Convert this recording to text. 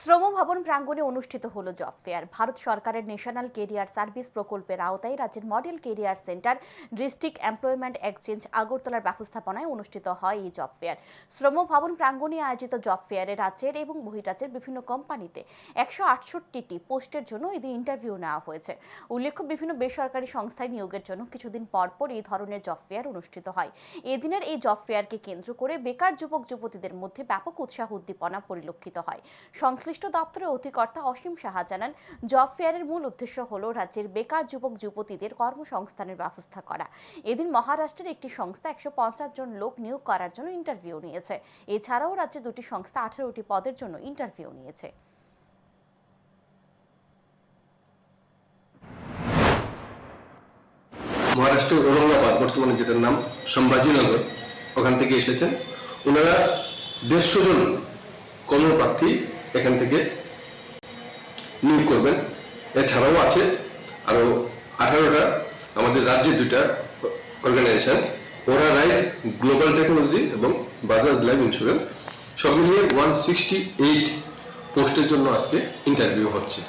শ্রম ভবন প্রাঙ্গণে অনুষ্ঠিত হলো জব ফেয়ার। ভারত সরকারের ন্যাশনাল কেরিয়ার সার্ভিস প্রকল্পের আওতায় রাজ্যের model career centre district employment exchange আগরতলার ব্যবস্থাপনায় অনুষ্ঠিত হয় এই জব ফেয়ার। শ্রম ভবন প্রাঙ্গণে আয়োজিত জব ফেয়ারে রাজ্যের এবং বহিরাজ্যের বিভিন্ন কোম্পানিতে একশো আটষট্টিটি পোস্টের জন্য এদিন ইন্টারভিউ নেওয়া হয়েছে। উল্লেখ্য, বিভিন্ন বেসরকারি সংস্থায় নিয়োগের জন্য কিছুদিন পর পর এই ধরনের জব ফেয়ার অনুষ্ঠিত হয়। এদিনের এই জব ফেয়ারকে কেন্দ্র করে বেকার যুবক যুবতীদের মধ্যে ব্যাপক উৎসাহ উদ্দীপনা পরিলক্ষিত হয়। সংশ্লিষ্ট দপ্তরের অধিকর্তা অসীম সাহা জানান, জব ফেয়ারের মূল উদ্দেশ্য হল রাজ্যের বেকার যুবক যুবতীদের কর্মসংস্থানের ব্যবস্থা করা। এদিন মহারাষ্ট্রের একটি সংস্থা একশো পঞ্চাশ জন লোক নিয়োগ করার জন্য ইন্টারভিউ নিয়েছে। এছাড়াও রাজ্যে দুটি সংস্থা আঠারোটি পদের জন্য ইন্টারভিউ নিয়েছে। মহারাষ্ট্রের ঔরঙ্গাবাদ, বর্তমানে যেটার নাম সম্ভাজিনগর, ওখান থেকে এসেছেন। ওনারা দেড়শো জন কর্মপ্রার্থী এখান থেকে নিয়োগ করবেন। এছাড়াও আছে আরও আঠারোটা, আমাদের রাজ্যের দুইটা অর্গানাইজেশন ওরা রাইট গ্লোবাল টেকনোলজি এবং বাজাজ লাইফ ইন্স্যুরেন্স সব মিলিয়ে ওয়ান সিক্সটি এইট পোস্টের জন্য আজকে ইন্টারভিউ হচ্ছে।